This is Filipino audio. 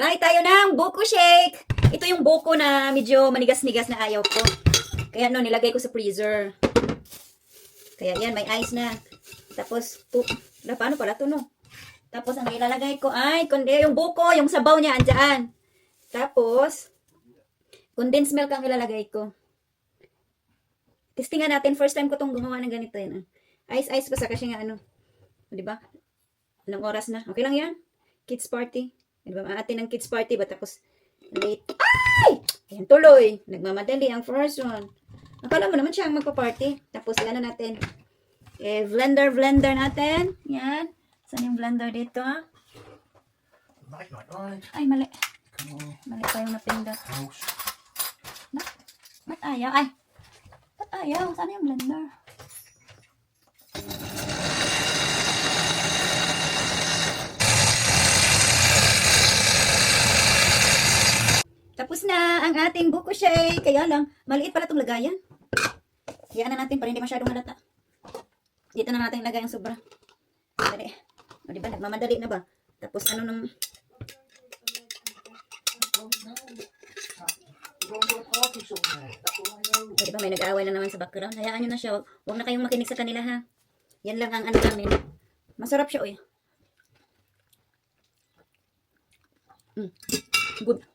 Tayo tayo ng buko shake. Ito yung buko na medyo manigas-nigas na ayaw ko. Kaya no, nilagay ko sa freezer. Kaya yan, may ice na. Tapos, to, na, paano pala to no? Tapos, ang ilalagay ko ay, kundi yung buko, yung sabaw niya, andyan. Tapos, condensed milk ang ilalagay ko. Testingan natin, first time ko tong gumawa ng ganito yan. ah. Ice, ice pa sa kasi nga ano. Di ba? Anong oras na? Okay lang yan. Kids party. Di ba? Ate ng kids party ba? Tapos, late. Ay! Ayan tuloy. Nagmamadali ang first one. Akala mo naman siya ang magpa-party. Tapos, yan na natin. Eh, blender, blender natin. Yan. Saan yung blender dito? Ay, mali. Mali pa yung napindot. Ba't ayaw? Ay! Ba't ayaw? Saan yung blender? Tapos na ang ating buko shake. Kaya lang, maliit pala itong lagayan. Hayaan na natin para hindi masyadong halata. Dito na natin ilagay ang sobra. Dali. O, diba? Nagmamadali na ba? Tapos ano nung... O, diba? May nag-aaway na naman sa background. Hayaan nyo na siya. Huwag na kayong makinig sa kanila, ha? Yan lang ang ano namin. Masarap siya, oy. Mm. Good.